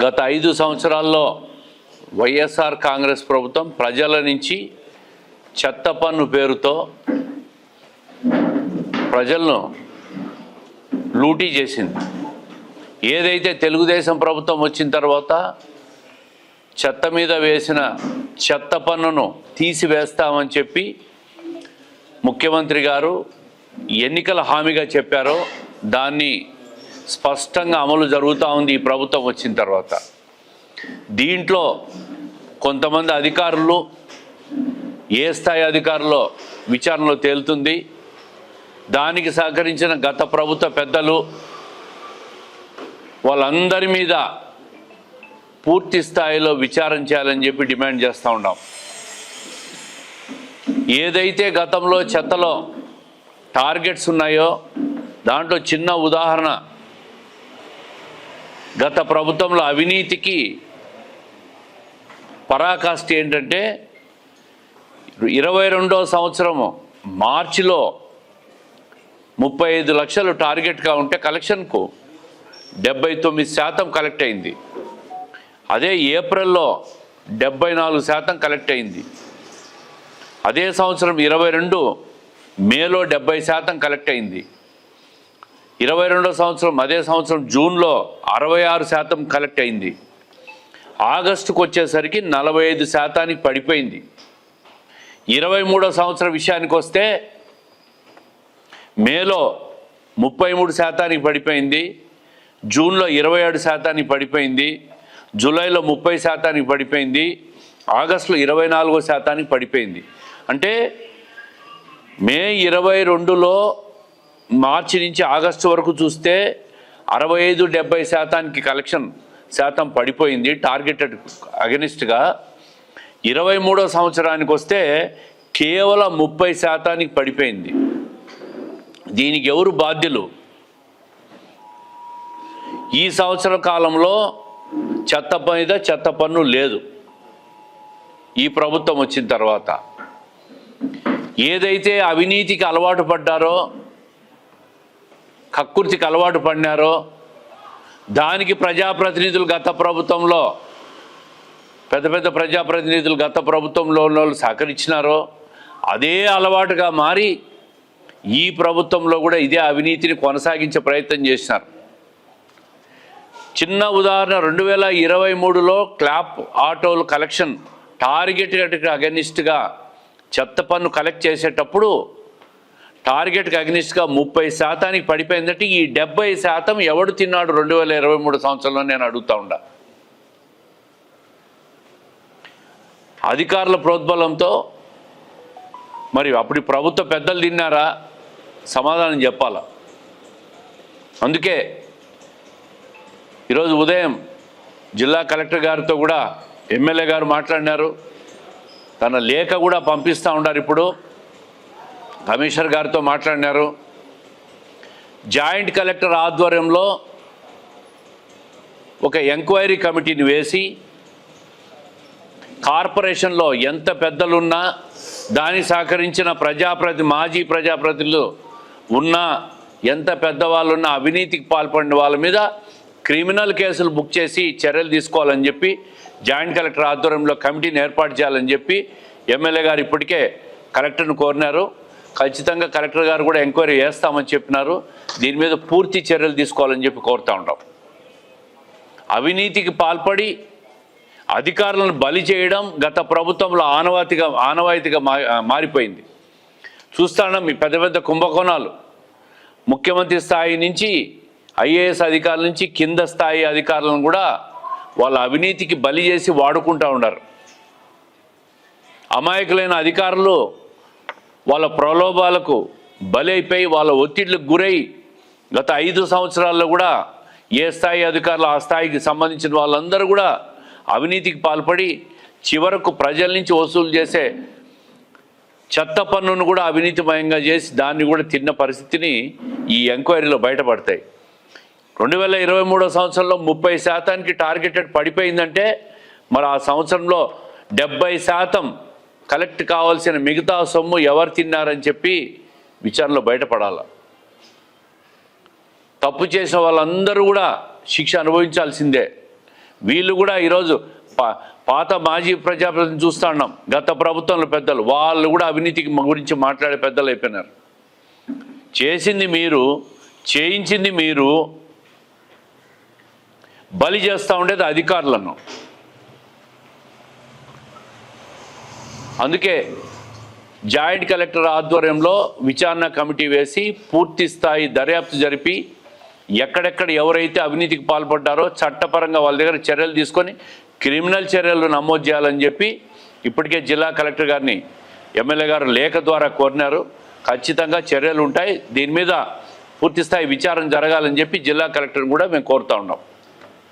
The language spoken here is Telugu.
గత ఐదు సంవత్సరాల్లో వైఎస్ఆర్ కాంగ్రెస్ ప్రభుత్వం ప్రజల నుంచి చెత్త పన్ను పేరుతో ప్రజలను లూటీ చేసింది. ఏదైతే తెలుగుదేశం ప్రభుత్వం వచ్చిన తర్వాత చెత్త మీద వేసిన చెత్త పన్నును తీసివేస్తామని చెప్పి ముఖ్యమంత్రి గారు ఎన్నికల హామీగా చెప్పారో దాన్ని స్పష్టంగా అమలు జరుగుతూ ఉంది ఈ ప్రభుత్వం వచ్చిన తర్వాత. దీంట్లో కొంతమంది అధికారులు ఏ స్థాయి అధికారులో విచారణలో తేలుతుంది. దానికి సహకరించిన గత ప్రభుత్వ పెద్దలు వాళ్ళందరి మీద పూర్తి స్థాయిలో విచారం చేయాలని చెప్పి డిమాండ్ చేస్తూ ఉన్నాం. ఏదైతే గతంలో చెత్తలో టార్గెట్స్ ఉన్నాయో దాంట్లో చిన్న ఉదాహరణ గత ప్రభుత్వంలో అవినీతికి పరాకాష్ఠ ఏంటంటే ఇరవై రెండో సంవత్సరము మార్చిలో ముప్పై ఐదు లక్షలు టార్గెట్గా ఉంటే కలెక్షన్కు డెబ్బై తొమ్మిది శాతం కలెక్ట్ అయింది. అదే ఏప్రిల్లో డెబ్బై నాలుగు శాతం కలెక్ట్ అయింది. అదే సంవత్సరం ఇరవై రెండు మేలో డెబ్బై శాతం కలెక్ట్ అయింది. ఇరవై రెండో సంవత్సరం అదే సంవత్సరం జూన్లో అరవై ఆరు శాతం కలెక్ట్ అయింది. ఆగస్టుకు వచ్చేసరికి నలభై ఐదు శాతానికి పడిపోయింది. ఇరవై మూడో సంవత్సరం విషయానికి వస్తే మేలో ముప్పై మూడు శాతానికి పడిపోయింది. జూన్లో ఇరవై ఏడు శాతానికి పడిపోయింది. జూలైలో ముప్పై శాతానికి పడిపోయింది. ఆగస్టులో ఇరవై నాలుగో శాతానికి పడిపోయింది. అంటే మే ఇరవై రెండులో మార్చి నుంచి ఆగస్టు వరకు చూస్తే అరవై ఐదు డెబ్బై శాతానికి కలెక్షన్ శాతం పడిపోయింది. టార్గెటెడ్ అగనిస్ట్గా ఇరవై మూడో సంవత్సరానికి వస్తే కేవలం ముప్పై శాతానికి పడిపోయింది. దీనికి ఎవరు బాధ్యులు? ఈ సంవత్సర కాలంలో చెత్త మీద చెత్త పన్ను లేదు. ఈ ప్రభుత్వం వచ్చిన తర్వాత ఏదైతే అవినీతికి అలవాటు పడ్డారో కక్కుర్తికి అలవాటు పడినారో దానికి ప్రజాప్రతినిధులు గత ప్రభుత్వంలో పెద్ద పెద్ద ప్రజాప్రతినిధులు గత ప్రభుత్వంలో ఉన్న వాళ్ళు సహకరించినారో అదే అలవాటుగా మారి ఈ ప్రభుత్వంలో కూడా ఇదే అవినీతిని కొనసాగించే ప్రయత్నం చేసినారు. చిన్న ఉదాహరణ రెండు వేల ఇరవై మూడులో క్లాప్ ఆటోలు కలెక్షన్ టార్గెట్ అగనిస్ట్గా చెత్త పన్ను కలెక్ట్ చేసేటప్పుడు టార్గెట్కి అగ్నిస్ట్గా ముప్పై శాతానికి పడిపోయిందంటే ఈ డెబ్బై శాతం ఎవడు తిన్నాడు రెండు వేల ఇరవై మూడు సంవత్సరంలో నేను అడుగుతా ఉండా. అధికారుల ప్రోద్బలంతో మరి అప్పుడు ప్రభుత్వ పెద్దలు తిన్నారా? సమాధానం చెప్పాలా? అందుకే ఈరోజు ఉదయం జిల్లా కలెక్టర్ గారితో కూడా ఎమ్మెల్యే గారు మాట్లాడినారు. తన లేఖ కూడా పంపిస్తూ ఉన్నారు ఇప్పుడు. కమిషనర్ గారితో మాట్లాడినారు. జాయింట్ కలెక్టర్ ఆధ్వర్యంలో ఒక ఎంక్వైరీ కమిటీని వేసి కార్పొరేషన్లో ఎంత పెద్దలున్నా దానికి సహకరించిన ప్రజాప్రతి మాజీ ప్రజాప్రతినిధులు ఉన్నా ఎంత పెద్దవాళ్ళున్నా అవినీతికి పాల్పడిన వాళ్ళ మీద క్రిమినల్ కేసులు బుక్ చేసి చర్యలు తీసుకోవాలని చెప్పి జాయింట్ కలెక్టర్ ఆధ్వర్యంలో కమిటీని ఏర్పాటు చేయాలని చెప్పి ఎమ్మెల్యే గారు ఇప్పటికే కలెక్టర్ను కోరినారు. ఖచ్చితంగా కలెక్టర్ గారు కూడా ఎంక్వైరీ చేస్తామని చెప్పినారు. దీని మీద పూర్తి చర్యలు తీసుకోవాలని చెప్పి కోరుతూ ఉంటాం. అవినీతికి పాల్పడి అధికారులను బలి చేయడం గత ప్రభుత్వంలో ఆనవాతిగా ఆనవాయితీగా మా మారిపోయింది. చూస్తాను మీ పెద్ద పెద్ద కుంభకోణాలు. ముఖ్యమంత్రి స్థాయి నుంచి ఐఏఎస్ అధికారుల నుంచి కింద స్థాయి అధికారులను కూడా వాళ్ళ అవినీతికి బలి చేసి వాడుకుంటూ ఉన్నారు. అమాయకులైన అధికారులు వాళ్ళ ప్రలోభాలకు బలైపోయి వాళ్ళ ఒత్తిడికి గురై గత ఐదు సంవత్సరాల్లో కూడా ఏ స్థాయి అధికారులు ఆ స్థాయికి సంబంధించిన వాళ్ళందరూ కూడా అవినీతికి పాల్పడి చివరకు ప్రజల నుంచి వసూలు చేసే చెత్త పన్నును కూడా అవినీతిమయంగా చేసి దాన్ని కూడా తిన్న పరిస్థితిని ఈ ఎంక్వైరీలో బయటపడతాయి. రెండు వేల ఇరవై మూడో సంవత్సరంలో ముప్పై శాతానికి టార్గెటెడ్ పడిపోయిందంటే మరి ఆ సంవత్సరంలో డెబ్బై శాతం కలెక్ట్ కావాల్సిన మిగతా సొమ్ము ఎవరు తిన్నారని చెప్పి విచారణలో బయటపడాల. తప్పు చేసిన వాళ్ళందరూ కూడా శిక్ష అనుభవించాల్సిందే. వీళ్ళు కూడా ఈరోజు పాత మాజీ ప్రజాప్రతిని చూస్తున్నాం గత ప్రభుత్వంలో పెద్దలు వాళ్ళు కూడా అవినీతికి గురించి మాట్లాడే పెద్దలు అయిపోయినారు. చేసింది మీరు చేయించింది మీరు బలి చేస్తూ ఉండేది అధికారులను. అందుకే జాయింట్ కలెక్టర్ ఆధ్వర్యంలో విచారణ కమిటీ వేసి పూర్తి స్థాయి దర్యాప్తు జరిపి ఎక్కడెక్కడ ఎవరైతే అవినీతికి పాల్పడ్డారో చట్టపరంగా వాళ్ళ దగ్గర చర్యలు తీసుకొని క్రిమినల్ చర్యలు నమోదు చేయాలని చెప్పి ఇప్పటికే జిల్లా కలెక్టర్ గారిని ఎమ్మెల్యే గారు లేఖ ద్వారా కోరినారు. ఖచ్చితంగా చర్యలు ఉంటాయి. దీని మీద పూర్తి స్థాయి విచారణ జరగాలని చెప్పి జిల్లా కలెక్టర్ని కూడా మేము కోరుతా ఉన్నాం.